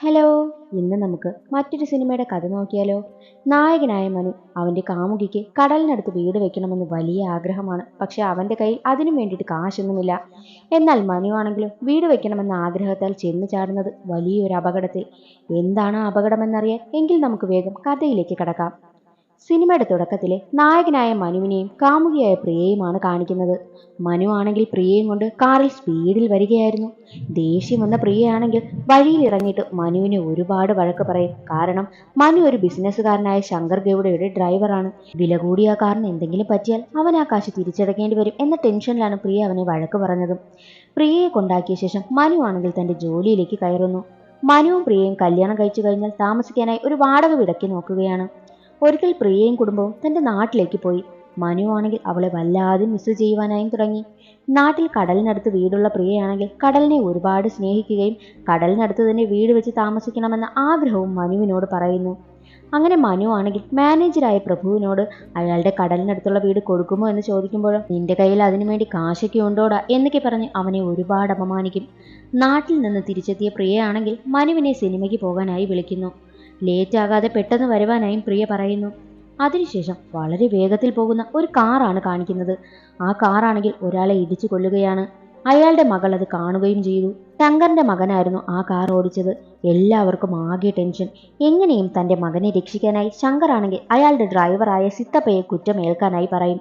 Hello. ഇന്ന് നമുക്ക് മറ്റൊരു സിനിമയുടെ കഥ നോക്കിയാലോ? നായകനായ മനു അവന്റെ കാമുകിക്ക് കടലിനടുത്ത് വീട് വെക്കണമെന്ന് വലിയ ആഗ്രഹമാണ്. പക്ഷെ അവന്റെ കയ്യിൽ അതിനു വേണ്ടിയിട്ട് കാശൊന്നുമില്ല. എന്നാൽ മനു ആണെങ്കിലും വീട് വെക്കണമെന്ന ആഗ്രഹത്താൽ ചെന്ന് ചാടുന്നത് വലിയൊരു അപകടത്തിൽ എന്താണ് അപകടമെന്നറിയാൻ എങ്കിൽ നമുക്ക് വേഗം കഥയിലേക്ക് കടക്കാം. സിനിമയുടെ തുടക്കത്തിലെ നായകനായ മനുവിനെയും കാമുകിയായ പ്രിയയുമാണ് കാണിക്കുന്നത്. മനു ആണെങ്കിൽ പ്രിയയും കൊണ്ട് കാറിൽ സ്പീഡിൽ വരികയായിരുന്നു. ദേഷ്യം വന്ന പ്രിയയാണെങ്കിൽ വഴിയിൽ ഇറങ്ങിയിട്ട് മനുവിനെ ഒരുപാട് വഴക്ക് പറയും. കാരണം മനു ഒരു ബിസിനസ്സുകാരനായ ശങ്കർ ഗൗഡയുടെ ഡ്രൈവറാണ് വില കൂടിയ കാറിന് എന്തെങ്കിലും പറ്റിയാൽ അവൻ ആ കാശ് തിരിച്ചടക്കേണ്ടി വരും എന്ന ടെൻഷനിലാണ് പ്രിയ അവനെ വഴക്ക് പറഞ്ഞതും. പ്രിയയെ കൊണ്ടാക്കിയ ശേഷം മനു ആണെങ്കിൽ തന്റെ ജോലിയിലേക്ക് കയറുന്നു. മനുവും പ്രിയയും കല്യാണം കഴിച്ചു കഴിഞ്ഞാൽ താമസിക്കാനായി ഒരു വാടക വിടക്കി നോക്കുകയാണ്. ഒരിക്കൽ പ്രിയയും കുടുംബവും തന്റെ നാട്ടിലേക്ക് പോയി. മനു ആണെങ്കിൽ അവളെ വല്ലാതെ മിസ് ചെയ്യുവാനായും തുടങ്ങി. നാട്ടിൽ കടലിനടുത്ത് വീടുള്ള പ്രിയയാണെങ്കിൽ കടലിനെ ഒരുപാട് സ്നേഹിക്കുകയും കടലിനടുത്ത് തന്നെ വീട് വെച്ച് താമസിക്കണമെന്ന ആഗ്രഹവും മനുവിനോട് പറയുന്നു. അങ്ങനെ മനു ആണെങ്കിൽ മാനേജറായ പ്രഭുവിനോട് അയാളുടെ കടലിനടുത്തുള്ള വീട് കൊടുക്കുമോ എന്ന് ചോദിക്കുമ്പോഴും നിന്റെ കയ്യിൽ അതിനു വേണ്ടി കാശൊക്കെ ഉണ്ടോടാ? എന്നൊക്കെ പറഞ്ഞ് അവനെ ഒരുപാട് അപമാനിക്കും. നാട്ടിൽ നിന്ന് തിരിച്ചെത്തിയ പ്രിയയാണെങ്കിൽ മനുവിനെ സിനിമയ്ക്ക് പോകാനായി വിളിക്കുന്നു. ലേറ്റ് ആകാതെ പെട്ടെന്ന് വരുവാനായും പ്രിയ പറയുന്നു. അതിനുശേഷം വളരെ വേഗത്തിൽ പോകുന്ന ഒരു കാറാണ് കാണിക്കുന്നത്. ആ കാറാണെങ്കിൽ ഒരാളെ ഇടിച്ചു കൊല്ലുകയാണ്. അയാളുടെ മകൾ അത് കാണുകയും ചെയ്തു. ശങ്കറിന്റെ മകനായിരുന്നു ആ കാർ ഓടിച്ചത്. എല്ലാവർക്കും ആകെ ടെൻഷൻ. എങ്ങനെയും തന്റെ മകനെ രക്ഷിക്കാനായി ശങ്കറാണെങ്കിൽ അയാളുടെ ഡ്രൈവറായ സിത്തപ്പയെ കുറ്റമേൽക്കാനായി പറയും.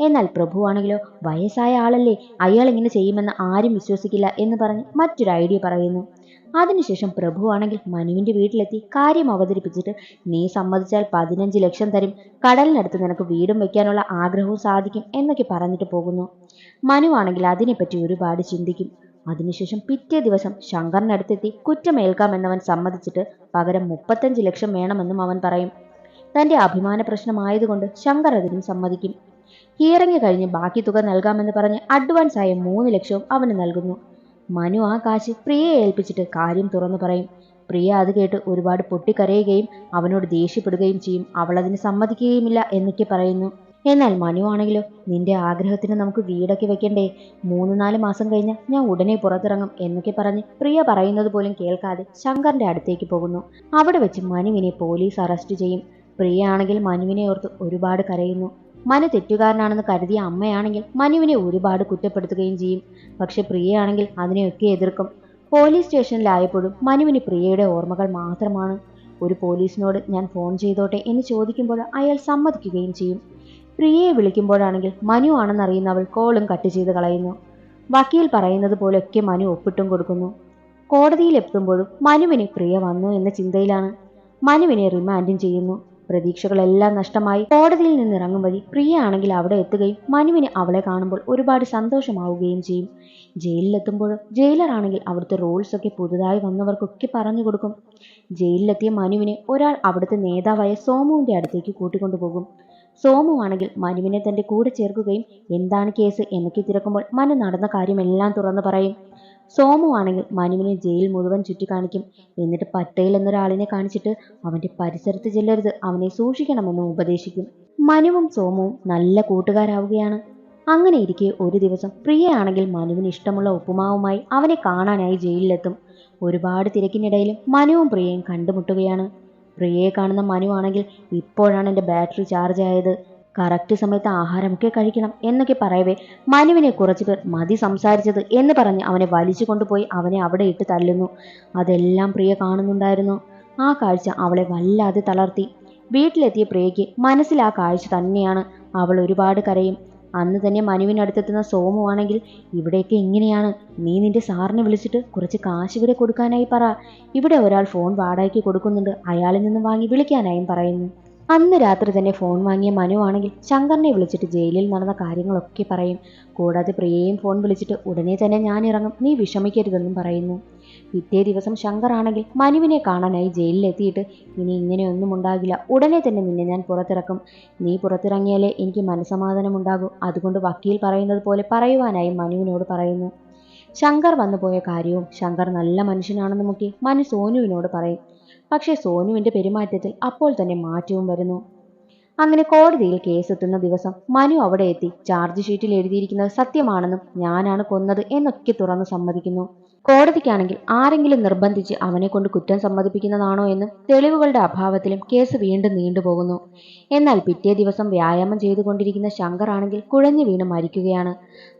എന്നാൽ പ്രഭുവാണെങ്കിലോ വയസ്സായ ആളല്ലേ? അയാൾ ഇങ്ങനെ ചെയ്യുമെന്ന് ആരും വിശ്വസിക്കില്ല എന്ന് പറഞ്ഞ് മറ്റൊരു ഐഡിയ പറയുന്നു. അതിനുശേഷം പ്രഭുവാണെങ്കിൽ മനുവിന്റെ വീട്ടിലെത്തി കാര്യം അവതരിപ്പിച്ചിട്ട് നീ സമ്മതിച്ചാൽ പതിനഞ്ച് ലക്ഷം തരും. കടലിനടുത്ത് നിനക്ക് വീടും വെക്കാനുള്ള ആഗ്രഹവും സാധിക്കും എന്നൊക്കെ പറഞ്ഞിട്ട് പോകുന്നു. മനുവാണെങ്കിൽ അതിനെപ്പറ്റി ഒരുപാട് ചിന്തിക്കും. അതിനുശേഷം പിറ്റേ ദിവസം ശങ്കറിനടുത്തെത്തി കുറ്റമേൽക്കാമെന്നവൻ സമ്മതിച്ചിട്ട് പകരം മുപ്പത്തഞ്ച് ലക്ഷം വേണമെന്നും അവൻ പറയും. തന്റെ അഭിമാന പ്രശ്നമായതുകൊണ്ട് ശങ്കർ അതിനും സമ്മതിക്കും. ഹിയറിംഗ് കഴിഞ്ഞ് ബാക്കി തുക നൽകാമെന്ന് പറഞ്ഞ് അഡ്വാൻസ് ആയ മൂന്ന് ലക്ഷവും അവന് നൽകുന്നു. മനു ആ കാശ് പ്രിയയെ ഏൽപ്പിച്ചിട്ട് കാര്യം തുറന്നു പറയും. പ്രിയ അത് കേട്ട് ഒരുപാട് പൊട്ടിക്കരയുകയും അവനോട് ദേഷ്യപ്പെടുകയും ചെയ്യും. അവൾ അതിന് സമ്മതിക്കുകയുമില്ല എന്നൊക്കെ പറയുന്നു. എന്നാൽ മനു ആണെങ്കിലോ നിന്റെ ആഗ്രഹത്തിന് നമുക്ക് വീടൊക്കെ വെക്കണ്ടേ? മൂന്ന് നാല് മാസം കഴിഞ്ഞ് ഞാൻ ഉടനെ പുറത്തിറങ്ങും എന്നൊക്കെ പറഞ്ഞ് പ്രിയ പറയുന്നത് പോലും കേൾക്കാതെ ശങ്കറിന്റെ അടുത്തേക്ക് പോകുന്നു. അവിടെ വെച്ച് മനുവിനെ പോലീസ് അറസ്റ്റ് ചെയ്യും. പ്രിയ ആണെങ്കിൽ മനുവിനെ ഓർത്ത് ഒരുപാട് കരയുന്നു. മനു തെറ്റുകാരനാണെന്ന് കരുതിയ അമ്മയാണെങ്കിൽ മനുവിനെ ഒരുപാട് കുറ്റപ്പെടുത്തുകയും ചെയ്യും. പക്ഷെ പ്രിയയാണെങ്കിൽ അതിനെയൊക്കെ എതിർക്കും. പോലീസ് സ്റ്റേഷനിലായപ്പോഴും മനുവിന് പ്രിയയുടെ ഓർമ്മകൾ മാത്രമാണ്. ഒരു പോലീസിനോട് ഞാൻ ഫോൺ ചെയ്തോട്ടെ എന്ന് ചോദിക്കുമ്പോൾ അയാൾ സമ്മതിക്കുകയും ചെയ്യും. പ്രിയയെ വിളിക്കുമ്പോഴാണെങ്കിൽ മനു ആണെന്നറിയുന്ന അവൾ കോളും കട്ട് ചെയ്ത് കളയുന്നു. വക്കീൽ പറയുന്നത് പോലെയൊക്കെ മനു ഒപ്പിട്ടും കൊടുക്കുന്നു. കോടതിയിൽ എത്തുമ്പോഴും മനുവിന് പ്രിയ വന്നു എന്ന ചിന്തയിലാണ്. മനുവിനെ റിമാൻഡും ചെയ്യുന്നു. പ്രതീക്ഷകളെല്ലാം നഷ്ടമായി കോടതിയിൽ നിന്ന് ഇറങ്ങും വഴി പ്രിയ ആണെങ്കിൽ അവിടെ എത്തുകയും മനുവിന് അവളെ കാണുമ്പോൾ ഒരുപാട് സന്തോഷമാവുകയും ചെയ്യും. ജയിലിലെത്തുമ്പോഴും ജയിലർ ആണെങ്കിൽ അവിടുത്തെ റൂൾസ് ഒക്കെ പുതുതായി വന്നവർക്കൊക്കെ പറഞ്ഞു കൊടുക്കും. ജയിലിലെത്തിയ മനുവിനെ ഒരാൾ അവിടുത്തെ നേതാവായ സോമുവിന്റെ അടുത്തേക്ക് കൂട്ടിക്കൊണ്ടുപോകും സോമു ആണെങ്കിൽ മനുവിനെ തന്റെ കൂടെ ചേർക്കുകയും എന്താണ് കേസ് എന്നൊക്കെ തിരക്കുമ്പോൾ മനു നടന്ന കാര്യമെല്ലാം തുറന്നു പറയും. സോമു ആണെങ്കിൽ മനുവിനെ ജയിൽ മുഴുവൻ ചുറ്റിക്കാണിക്കും. എന്നിട്ട് പട്ടേൽ എന്നൊരാളിനെ കാണിച്ചിട്ട് അവന്റെ പരിസരത്ത് ചെല്ലരുത്. അവനെ സൂക്ഷിക്കണമെന്ന് ഉപദേശിക്കും. മനുവും സോമുവും നല്ല കൂട്ടുകാരാവുകയാണ്. അങ്ങനെ ഇരിക്കെ ഒരു ദിവസം പ്രിയയാണെങ്കിൽ മനുവിന് ഇഷ്ടമുള്ള ഉപ്പുമാവുമായി അവനെ കാണാനായി ജയിലിലെത്തും. ഒരുപാട് തിരക്കിനിടയിലും മനുവും പ്രിയയും കണ്ടുമുട്ടുകയാണ്. പ്രിയയെ കാണുന്ന മനുവാണെങ്കിൽ ഇപ്പോഴാണ് എന്റെ ബാറ്ററി ചാർജ് ആയത്. കറക്റ്റ് സമയത്ത് ആഹാരമൊക്കെ കഴിക്കണം എന്നൊക്കെ പറയവേ മനുവിനെ കുറച്ചു പേർ മതി സംസാരിച്ചത് എന്ന് പറഞ്ഞ് അവനെ വലിച്ചു കൊണ്ടുപോയി അവനെ അവിടെ ഇട്ട് തല്ലുന്നു. അതെല്ലാം പ്രിയ കാണുന്നുണ്ടായിരുന്നു. ആ കാഴ്ച അവളെ വല്ലാതെ തളർത്തി. വീട്ടിലെത്തിയ പ്രിയയ്ക്ക് മനസ്സിൽ ആ കാഴ്ച തന്നെയാണ്. അവൾ ഒരുപാട് കരയും. അന്ന് തന്നെ മനുവിനടുത്തെത്തുന്ന സോമു ആണെങ്കിൽ ഇവിടെയൊക്കെ ഇങ്ങനെയാണ്. നീ നിന്റെ സാറിനെ വിളിച്ചിട്ട് കുറച്ച് കാശ് ഇവിടെ കൊടുക്കാനായി പറ. ഇവിടെ ഒരാൾ ഫോൺ വാടകയ്ക്ക് കൊടുക്കുന്നുണ്ട്. അയാളിൽ നിന്ന് വാങ്ങി വിളിക്കാനായും പറയുന്നു. അന്ന് രാത്രി തന്നെ ഫോൺ വാങ്ങിയ മനു ആണെങ്കിൽ ശങ്കറിനെ വിളിച്ചിട്ട് ജയിലിൽ നടന്ന കാര്യങ്ങളൊക്കെ പറയും. കൂടാതെ പ്രിയയും ഫോൺ വിളിച്ചിട്ട് ഉടനെ തന്നെ ഞാൻ ഇറങ്ങും. നീ വിഷമിക്കരുതെന്നും പറയുന്നു. പിറ്റേ ദിവസം ശങ്കർ ആണെങ്കിൽ മനുവിനെ കാണാനായി ജയിലിലെത്തിയിട്ട് ഇനി ഇങ്ങനെയൊന്നും ഉണ്ടാകില്ല. ഉടനെ തന്നെ നിന്നെ ഞാൻ പുറത്തിറക്കും. നീ പുറത്തിറങ്ങിയാലേ എനിക്ക് മനസമാധാനമുണ്ടാകും അതുകൊണ്ട് വക്കീൽ പറയുന്നത് പോലെ പറയുവാനായി മനുവിനോട് പറയുന്നു. ശങ്കർ വന്നുപോയ കാര്യവും ശങ്കർ നല്ല മനുഷ്യനാണെന്നുമൊക്കെ മനു സോനുവിനോട് പറയും. പക്ഷേ സോനുവിന്റെ പെരുമാറ്റത്തിൽ അപ്പോൾ തന്നെ മാറ്റവും വരുന്നു. അങ്ങനെ കോടതിയിൽ കേസെത്തുന്ന ദിവസം മനു അവിടെ എത്തി ചാർജ് ഷീറ്റിൽ എഴുതിയിരിക്കുന്നത് സത്യമാണെന്നും ഞാനാണ് കൊന്നത് എന്നൊക്കെ തുറന്ന് സമ്മതിക്കുന്നു. കോടതിക്കാണെങ്കിൽ ആരെങ്കിലും നിർബന്ധിച്ച് അവനെ കൊണ്ട് കുറ്റം സമ്മതിപ്പിക്കുന്നതാണോ എന്നും തെളിവുകളുടെ അഭാവത്തിലും കേസ് വീണ്ടും നീണ്ടുപോകുന്നു എന്നാൽ പിറ്റേ ദിവസം വ്യായാമം ചെയ്തുകൊണ്ടിരിക്കുന്ന ശങ്കർ ആണെങ്കിൽ കുഴഞ്ഞു വീണ് മരിക്കുകയാണ്.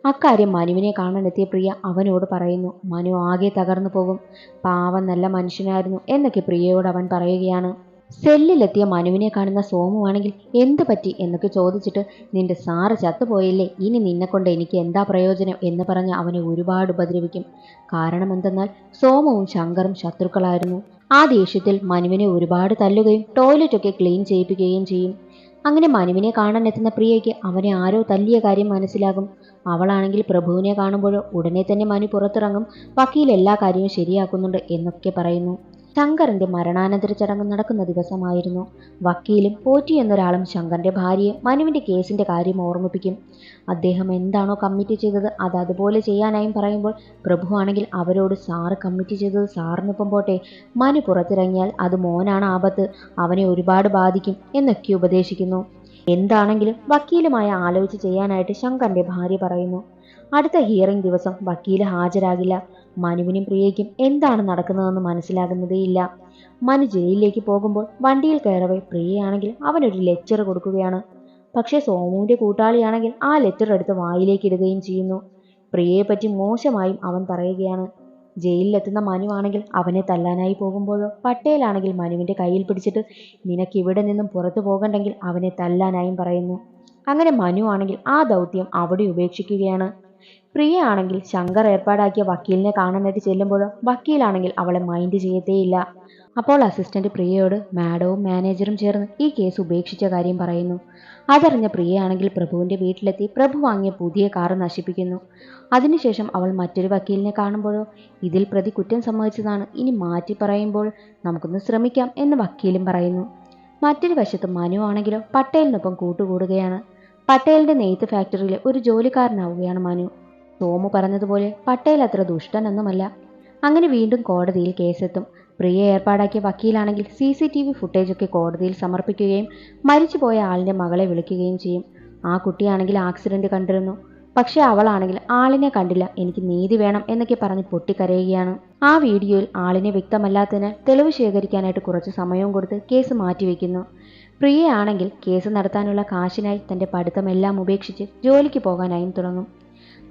അക്കാര്യം മനുവിനെ കാണാനെത്തിയ പ്രിയ അവനോട് പറയുന്നു മനു ആകെ തകർന്നു പോകും. പാവം നല്ല മനുഷ്യനായിരുന്നു എന്നൊക്കെ പ്രിയയോട് അവൻ പറയുകയാണ്. സെല്ലിലെത്തിയ മനുവിനെ കാണുന്ന സോമുവാണെങ്കിൽ എന്ത് പറ്റി എന്നൊക്കെ ചോദിച്ചിട്ട് നിന്റെ സാറ് ചത്തുപോയില്ലേ? ഇനി നിന്നെക്കൊണ്ട് എനിക്ക് എന്താ പ്രയോജനം എന്ന് പറഞ്ഞ് അവനെ ഒരുപാട് ഉപദ്രവിക്കും. കാരണം എന്തെന്നാൽ സോമുവും ശങ്കറും ശത്രുക്കളായിരുന്നു. ആ ദേഷ്യത്തിൽ മനുവിനെ ഒരുപാട് തല്ലുകയും ടോയ്ലറ്റൊക്കെ ക്ലീൻ ചെയ്യിപ്പിക്കുകയും ചെയ്യും. അങ്ങനെ മനുവിനെ കാണാൻ എത്തുന്ന പ്രിയയ്ക്ക് അവനെ ആരോ തല്ലിയ കാര്യം മനസ്സിലാകും. അവളാണെങ്കിൽ പ്രഭുവിനെ കാണുമ്പോഴോ ഉടനെ തന്നെ മനു പുറത്തിറങ്ങും. വക്കീൽ എല്ലാ കാര്യവും ശരിയാക്കുന്നുണ്ട് എന്നൊക്കെ പറയുന്നു. ശങ്കറിന്റെ മരണാനന്തര ചടങ്ങ് നടക്കുന്ന ദിവസമായിരുന്നു. വക്കീലും പോറ്റി എന്നൊരാളും ശങ്കറിന്റെ ഭാര്യയെ മനുവിന്റെ കേസിന്റെ കാര്യം ഓർമ്മിപ്പിക്കും. അദ്ദേഹം എന്താണോ കമ്മിറ്റ് ചെയ്തത് അത് അതുപോലെ ചെയ്യാനായും പറയുമ്പോൾ പ്രഭുവാണെങ്കിൽ അവരോട് സാറ് കമ്മിറ്റ് ചെയ്തത് സാറിനൊപ്പം പോട്ടെ. മനു പുറത്തിറങ്ങിയാൽ അത് മോനാണ് ആപത്ത്. അവനെ ഒരുപാട് ബാധിക്കും എന്നൊക്കെ ഉപദേശിക്കുന്നു. എന്താണെങ്കിലും വക്കീലുമായി ആലോചിച്ച് ചെയ്യാനായിട്ട് ശങ്കറിന്റെ ഭാര്യ പറയുന്നു. അടുത്ത ഹിയറിംഗ് ദിവസം വക്കീൽ ഹാജരാകില്ല. മനുവിനും പ്രിയയ്ക്കും എന്താണ് നടക്കുന്നതെന്ന് മനസ്സിലാകുന്നതേയില്ല മനു ജയിലിലേക്ക് പോകുമ്പോൾ വണ്ടിയിൽ കയറവേ പ്രിയയാണെങ്കിൽ അവനൊരു ലെക്ചർ കൊടുക്കുകയാണ്. പക്ഷേ സോമുവിന്റെ കൂട്ടാളിയാണെങ്കിൽ ആ ലെറ്റർ എടുത്ത് വായിലേക്ക് ഇടുകയും ചെയ്യുന്നു. പ്രിയയെ പറ്റി മോശമായും അവൻ പറയുകയാണ്. ജയിലിലെത്തുന്ന മനുവാണെങ്കിൽ അവനെ തല്ലാനായി പോകുമ്പോഴോ പട്ടേലാണെങ്കിൽ മനുവിന്റെ കയ്യിൽ പിടിച്ചിട്ട് നിനക്ക് ഇവിടെ നിന്നും പുറത്തു പോകണ്ടെങ്കിൽ അവനെ തല്ലാനായും പറയുന്നു. അങ്ങനെ മനു ആണെങ്കിൽ ആ ദൗത്യം അവിടെ ഉപേക്ഷിക്കുകയാണ്. പ്രിയ ആണെങ്കിൽ ശങ്കർ ഏർപ്പാടാക്കിയ വക്കീലിനെ കാണാനായിട്ട് ചെല്ലുമ്പോഴോ വക്കീലാണെങ്കിൽ അവളെ മൈൻഡ് ചെയ്യത്തേയില്ല. അപ്പോൾ അസിസ്റ്റന്റ് പ്രിയയോട് മാഡവും മാനേജറും ചേർന്ന് ഈ കേസ് ഉപേക്ഷിച്ച കാര്യം പറയുന്നു. അതറിഞ്ഞ പ്രിയയാണെങ്കിൽ പ്രഭുവിന്റെ വീട്ടിലെത്തി പ്രഭു വാങ്ങിയ പുതിയ കാറ് നശിപ്പിക്കുന്നു. അതിനുശേഷം അവൾ മറ്റൊരു വക്കീലിനെ കാണുമ്പോഴോ ഇതിൽ പ്രതി കുറ്റം സമ്മതിച്ചതാണ്. ഇനി മാറ്റി പറയുമ്പോൾ നമുക്കൊന്ന് ശ്രമിക്കാം എന്ന് വക്കീലും പറയുന്നു. മറ്റൊരു വശത്ത് മനു ആണെങ്കിലോ പട്ടേലിനൊപ്പം കൂട്ടുകൂടുകയാണ്. പട്ടേലിന്റെ നെയ്ത്ത് ഫാക്ടറിയിലെ ഒരു ജോലിക്കാരനാവുകയാണ് മനു. സോമു പറഞ്ഞതുപോലെ പട്ടേൽ അത്ര ദുഷ്ടനൊന്നുമല്ല. അങ്ങനെ വീണ്ടും കോടതിയിൽ കേസെത്തും. പ്രിയ ഏർപ്പാടാക്കിയ വക്കീലാണെങ്കിൽ സി സി ടി വി ഫുട്ടേജൊക്കെ കോടതിയിൽ സമർപ്പിക്കുകയും മരിച്ചുപോയ ആളിന്റെ മകളെ വിളിക്കുകയും ചെയ്യും. ആ കുട്ടിയാണെങ്കിൽ ആക്സിഡന്റ് കണ്ടിരുന്നു. പക്ഷേ അവളാണെങ്കിൽ ആളിനെ കണ്ടില്ല എനിക്ക് നീതി വേണം എന്നൊക്കെ പറഞ്ഞ് പൊട്ടിക്കരയുകയാണ്. ആ വീഡിയോയിൽ ആളിനെ വ്യക്തമല്ലാത്തതിനാൽ തെളിവ് ശേഖരിക്കാനായിട്ട് കുറച്ച് സമയവും കൊടുത്ത് കേസ് മാറ്റിവെക്കുന്നു. പ്രിയയാണെങ്കിൽ കേസ് നടത്താനുള്ള കാശിനായി തന്റെ പഠിത്തമെല്ലാം ഉപേക്ഷിച്ച് ജോലിക്ക് പോകാനായും തുടങ്ങും.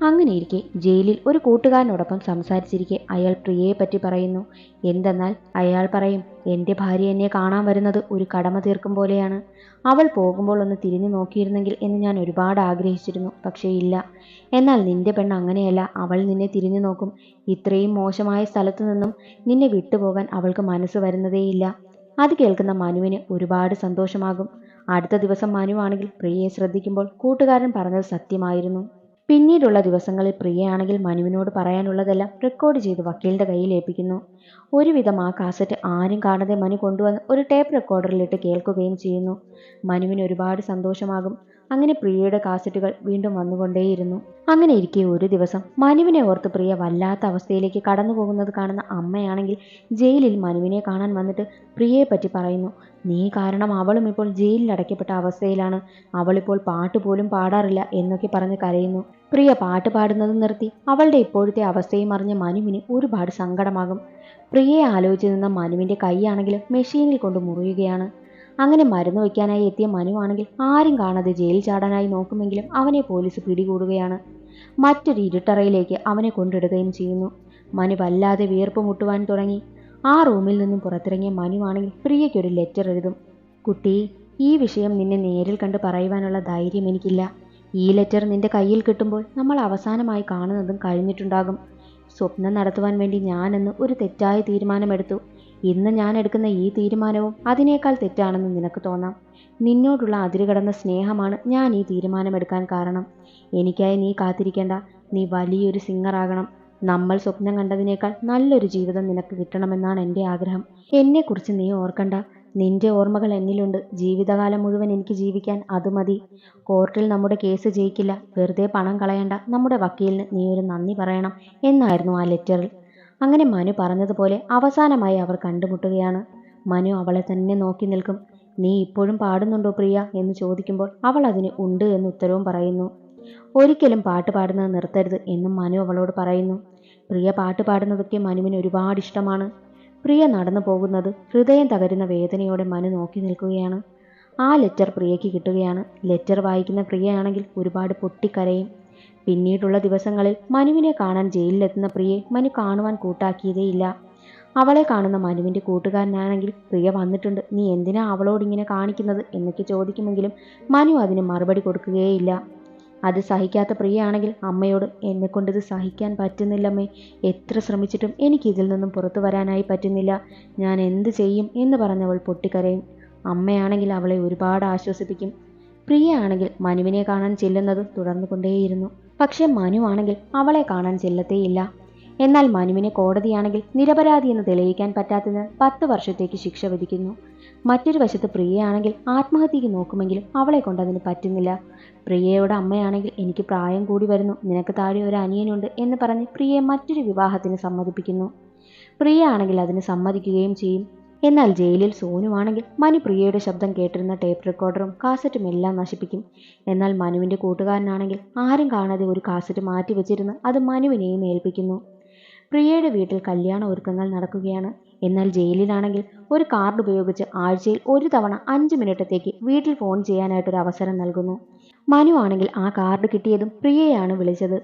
അങ്ങനെയിരിക്കെ ജയിലിൽ ഒരു കൂട്ടുകാരനോടൊപ്പം സംസാരിച്ചിരിക്കെ അയാൾ പ്രിയയെ പറ്റി പറയുന്നു. എന്തെന്നാൽ അയാൾ പറയും എന്റെ ഭാര്യ എന്നെ കാണാൻ വരുന്നത് ഒരു കടമ തീർക്കും പോലെയാണ്. അവൾ പോകുമ്പോൾ ഒന്ന് തിരിഞ്ഞു നോക്കിയിരുന്നെങ്കിൽ എന്ന് ഞാൻ ഒരുപാട് ആഗ്രഹിച്ചിരുന്നു പക്ഷേ ഇല്ല. എന്നാൽ നിന്റെ പെണ്ണ് അങ്ങനെയല്ല അവൾ നിന്നെ തിരിഞ്ഞു നോക്കും. ഇത്രയും മോശമായ സ്ഥലത്തു നിന്നും നിന്നെ വിട്ടുപോകാൻ അവൾക്ക് മനസ്സ് വരുന്നതേയില്ല. അത് കേൾക്കുന്ന മനുവിന് ഒരുപാട് സന്തോഷമാകും. അടുത്ത ദിവസം മനുവാണെങ്കിൽ പ്രിയയെ ശ്രദ്ധിക്കുമ്പോൾ കൂട്ടുകാരൻ പറഞ്ഞത് സത്യമായിരുന്നു. പിന്നീടുള്ള ദിവസങ്ങളിൽ പ്രിയയാണെങ്കിൽ മനുവിനോട് പറയാനുള്ളതെല്ലാം റെക്കോർഡ് ചെയ്ത് വക്കീലിന്റെ കയ്യിൽ ഏൽപ്പിക്കുന്നു. ഒരുവിധം ആ കാസറ്റ് ആരും കാണാതെ മനു കൊണ്ടുവന്ന് ഒരു ടേപ്പ് റെക്കോർഡറിലിട്ട് കേൾക്കുകയും ചെയ്യുന്നു. മനുവിന് ഒരുപാട് സന്തോഷമാകും. അങ്ങനെ പ്രിയയുടെ കാസറ്റുകൾ വീണ്ടും വന്നുകൊണ്ടേയിരുന്നു. അങ്ങനെ ഇരിക്കെ ഒരു ദിവസം മനുവിനെ ഓർത്ത് പ്രിയ വല്ലാത്ത അവസ്ഥയിലേക്ക് കടന്നു പോകുന്നത് കാണുന്ന അമ്മയാണെങ്കിൽ ജയിലിൽ മനുവിനെ കാണാൻ വന്നിട്ട് പ്രിയയെ പറ്റി പറയുന്നു നീ കാരണം അവളും ഇപ്പോൾ ജയിലിൽ അടയ്ക്കപ്പെട്ട അവസ്ഥയിലാണ്. അവളിപ്പോൾ പാട്ട് പോലും പാടാറില്ല എന്നൊക്കെ പറഞ്ഞ് കരയുന്നു. പ്രിയ പാട്ട് പാടുന്നത് നിർത്തി അവളുടെ ഇപ്പോഴത്തെ അവസ്ഥയും അറിഞ്ഞ മനുവിന് ഒരുപാട് സങ്കടമാകും. പ്രിയയെ ആലോചിച്ച് നിന്ന മനുവിന്റെ കൈയാണെങ്കിലും മെഷീനിൽ കൊണ്ട് മുറിയുകയാണ്. അങ്ങനെ മരുന്ന് വയ്ക്കാനായി എത്തിയ മനുവാണെങ്കിൽ ആരും കാണാതെ ജയിൽ ചാടാനായി നോക്കുമെങ്കിലും അവനെ പോലീസ് പിടികൂടുകയാണ്. മറ്റൊരു ഇരുട്ടറയിലേക്ക് അവനെ കൊണ്ടിടുകയും ചെയ്യുന്നു. മനു വല്ലാതെ വിയർപ്പ് മുട്ടുവാൻ തുടങ്ങി. ആ റൂമിൽ നിന്നും പുറത്തിറങ്ങിയ മനുവാണെങ്കിൽ പ്രിയയ്ക്കൊരു ലെറ്റർ എഴുതും. കുട്ടി ഈ വിഷയം നിന്നെ നേരിൽ കണ്ട് പറയുവാനുള്ള ധൈര്യം എനിക്കില്ല. ഈ ലെറ്റർ നിന്റെ കയ്യിൽ കിട്ടുമ്പോൾ നമ്മൾ അവസാനമായി കാണുന്നതും കഴിഞ്ഞിട്ടുണ്ടാകും. സ്വപ്നം നടത്തുവാൻ വേണ്ടി ഞാനെന്ന് ഒരു തെറ്റായ തീരുമാനമെടുത്തു. ഇന്ന് ഞാൻ എടുക്കുന്ന ഈ തീരുമാനവും അതിനേക്കാൾ തെറ്റാണെന്ന് നിനക്ക് തോന്നാം. നിന്നോടുള്ള അതിരുകടന്ന സ്നേഹമാണ് ഞാൻ ഈ തീരുമാനമെടുക്കാൻ കാരണം. എനിക്കായി നീ കാത്തിരിക്കേണ്ട. നീ വലിയൊരു സിംഗറാകണം നമ്മൾ സ്വപ്നം കണ്ടതിനേക്കാൾ നല്ലൊരു ജീവിതം നിനക്ക് കിട്ടണമെന്നാണ് എന്റെ ആഗ്രഹം. എന്നെക്കുറിച്ച് നീ ഓർക്കണ്ട. നിന്റെ ഓർമ്മകൾ എന്നിലുണ്ട്. ജീവിതകാലം മുഴുവൻ എനിക്ക് ജീവിക്കാൻ അത് മതി. കോർട്ടിൽ നമ്മുടെ കേസ് ജയിക്കില്ല. വെറുതെ പണം കളയണ്ട. നമ്മുടെ വക്കീലിന് നീ ഒരു നന്ദി പറയണം എന്നായിരുന്നു ആ ലെറ്ററിൽ. അങ്ങനെ മനു പറഞ്ഞതുപോലെ അവസാനമായി അവർ കണ്ടുമുട്ടുകയാണ്. മനു അവളെ തന്നെ നോക്കി നിൽക്കും. നീ ഇപ്പോഴും പാടുന്നുണ്ടോ പ്രിയ? എന്ന് ചോദിക്കുമ്പോൾ അവൾ അതിന് ഉണ്ട് എന്ന് ഉത്തരവും പറയുന്നു. ഒരിക്കലും പാട്ട് പാടുന്നത് നിർത്തരുത് എന്നും മനു അവളോട് പറയുന്നു. പ്രിയ പാട്ട് പാടുന്നതൊക്കെ മനുവിന് ഒരുപാട് ഇഷ്ടമാണ്. പ്രിയ നടന്നു പോകുന്നത് ഹൃദയം തകരുന്ന വേദനയോടെ മനു നോക്കി നിൽക്കുകയാണ്. ആ ലെറ്റർ പ്രിയയ്ക്ക് കിട്ടുകയാണ്. ലെറ്റർ വായിക്കുന്ന പ്രിയയാണെങ്കിൽ ഒരുപാട് പൊട്ടിക്കരയും. പിന്നീടുള്ള ദിവസങ്ങളിൽ മനുവിനെ കാണാൻ ജയിലിലെത്തുന്ന പ്രിയെ മനു കാണുവാൻ കൂട്ടാക്കിയതേയില്ല. അവളെ കാണുന്ന മനുവിന്റെ കൂട്ടുകാരനാണെങ്കിൽ പ്രിയ വന്നിട്ടുണ്ട്. നീ എന്തിനാ അവളോട് ഇങ്ങനെ കാണിക്കുന്നത് എന്നൊക്കെ ചോദിക്കുമെങ്കിലും മനു അതിന് മറുപടി കൊടുക്കുകയേയില്ല. അത് സഹിക്കാത്ത പ്രിയയാണെങ്കിൽ അമ്മയോട് എന്നെ കൊണ്ടിത് സഹിക്കാൻ പറ്റുന്നില്ലമ്മേ. എത്ര ശ്രമിച്ചിട്ടും എനിക്ക് ഇതിൽ നിന്നും പുറത്തു വരാനായി പറ്റുന്നില്ല. ഞാൻ എന്ത് ചെയ്യും? എന്ന് പറഞ്ഞവൾ പൊട്ടിക്കരയും. അമ്മയാണെങ്കിൽ അവളെ ഒരുപാട് ആശ്വസിപ്പിക്കും. പ്രിയ ആണെങ്കിൽ മനുവിനെ കാണാൻ ചെല്ലുന്നത് തുടർന്നു കൊണ്ടേയിരുന്നു പക്ഷെ മനു ആണെങ്കിൽ അവളെ കാണാൻ ചെല്ലത്തേയില്ല. എന്നാൽ മനുവിനെ കോടതിയാണെങ്കിൽ നിരപരാധി എന്ന് തെളിയിക്കാൻ പറ്റാത്തതിന് പത്ത് വർഷത്തേക്ക് ശിക്ഷ വിധിക്കുന്നു. മറ്റൊരു വശത്ത് പ്രിയയാണെങ്കിൽ ആത്മഹത്യക്ക് നോക്കുമെങ്കിലും അവളെ കൊണ്ടതിന് പറ്റുന്നില്ല. പ്രിയയുടെ അമ്മയാണെങ്കിൽ എനിക്ക് പ്രായം കൂടി വരുന്നു നിനക്ക് താഴെ ഒരു അനിയനുണ്ട് എന്ന് പറഞ്ഞ് പ്രിയയെ മറ്റൊരു വിവാഹത്തിന് സമ്മതിപ്പിക്കുന്നു. പ്രിയ ആണെങ്കിൽ അതിന് സമ്മതിക്കുകയും ചെയ്യും. എന്നാൽ ജയിലിൽ സോനുവാണെങ്കിൽ മനു പ്രിയയുടെ ശബ്ദം കേട്ടിരുന്ന ടേപ്പ് റെക്കോർഡറും കാസറ്റും എല്ലാം നശിപ്പിക്കും. എന്നാൽ മനുവിന്റെ കൂട്ടുകാരനാണെങ്കിൽ ആരും കാണാതെ ഒരു കാസറ്റ് മാറ്റി വെച്ചിരുന്ന് അത് മനുവിനെയും ഏൽപ്പിക്കുന്നു. പ്രിയയുടെ വീട്ടിൽ കല്യാണ ഒരുക്കങ്ങൾ നടക്കുകയാണ്. എന്നാൽ ജയിലിലാണെങ്കിൽ ഒരു കാർഡ് ഉപയോഗിച്ച് ആഴ്ചയിൽ ഒരു തവണ അഞ്ച് മിനിറ്റത്തേക്ക് വീട്ടിൽ ഫോൺ ചെയ്യാനായിട്ടൊരു അവസരം നൽകുന്നു. മനു ആണെങ്കിൽ ആ കാർഡ് കിട്ടിയതും പ്രിയയാണ് വിളിച്ചത്.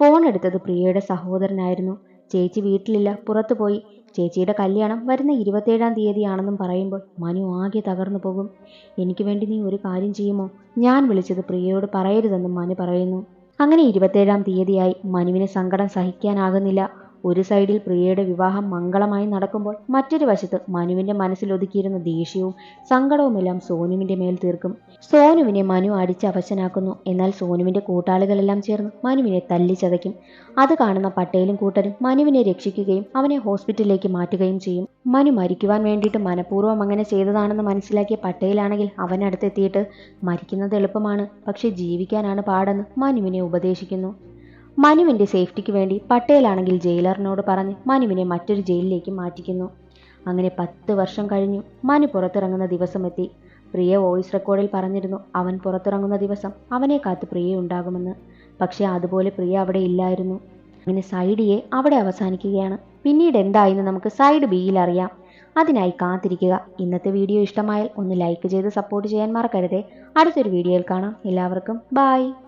ഫോൺ എടുത്തത് പ്രിയയുടെ സഹോദരനായിരുന്നു. ചേച്ചി വീട്ടിലില്ല പുറത്തു പോയി ചേച്ചിയുടെ കല്യാണം വരുന്ന ഇരുപത്തേഴാം തീയതിയാണെന്നും പറയുമ്പോൾ മനു ആകെ തകർന്നു പോകും. എനിക്ക് വേണ്ടി നീ ഒരു കാര്യം ചെയ്യുമോ? ഞാൻ വിളിച്ചത് പ്രിയയോട് പറയരുതെന്നും മനു പറയുന്നു. അങ്ങനെ ഇരുപത്തേഴാം തീയതിയായി മനുവിന് സങ്കടം സഹിക്കാനാകുന്നില്ല. ഒരു സൈഡിൽ പ്രിയയുടെ വിവാഹം മംഗളമായി നടക്കുമ്പോൾ മറ്റൊരു വശത്ത് മനുവിന്റെ മനസ്സിലൊതുക്കിയിരുന്ന ദേഷ്യവും സങ്കടവുമെല്ലാം സോനുവിന്റെ മേൽ തീർക്കും. സോനുവിനെ മനു അടിച്ച് അവശനാക്കുന്നു. എന്നാൽ സോനുവിന്റെ കൂട്ടാളികളെല്ലാം ചേർന്ന് മനുവിനെ തല്ലിച്ചതയ്ക്കും അത് കാണുന്ന പട്ടേലും കൂട്ടരും മനുവിനെ രക്ഷിക്കുകയും അവനെ ഹോസ്പിറ്റലിലേക്ക് മാറ്റുകയും ചെയ്യും. മനു മരിക്കുവാൻ വേണ്ടിയിട്ട് മനഃപൂർവം അങ്ങനെ ചെയ്തതാണെന്ന് മനസ്സിലാക്കിയ പട്ടേലാണെങ്കിൽ അവനടുത്തെത്തിയിട്ട് മരിക്കുന്നത് എളുപ്പമാണ്. പക്ഷെ ജീവിക്കാനാണ് പാടെന്ന് മനുവിനെ ഉപദേശിക്കുന്നു. മനുവിന്റെ സേഫ്റ്റിക്ക് വേണ്ടി പട്ടേലാണെങ്കിൽ ജയിലറിനോട് പറഞ്ഞ് മനുവിനെ മറ്റൊരു ജയിലിലേക്ക് മാറ്റിക്കുന്നു. അങ്ങനെ പത്ത് വർഷം കഴിഞ്ഞു. മനു പുറത്തിറങ്ങുന്ന ദിവസമെത്തി. പ്രിയ വോയിസ് റെക്കോർഡിൽ പറഞ്ഞിരുന്നു അവൻ പുറത്തിറങ്ങുന്ന ദിവസം അവനെ കാത്ത് പ്രിയ ഉണ്ടാകുമെന്ന്. പക്ഷേ അതുപോലെ പ്രിയ അവിടെ ഇല്ലായിരുന്നു. അങ്ങനെ സൈഡ് എ അവിടെ അവസാനിക്കുകയാണ്. പിന്നീട് എന്തായെന്ന് നമുക്ക് സൈഡ് ബിയിൽ അറിയാം. അതിനായി കാത്തിരിക്കുക. ഇന്നത്തെ വീഡിയോ ഇഷ്ടമായാൽ ഒന്ന് ലൈക്ക് ചെയ്ത് സപ്പോർട്ട് ചെയ്യാൻ മറക്കരുതേ. അടുത്തൊരു വീഡിയോയിൽ കാണാം. എല്ലാവർക്കും ബായ്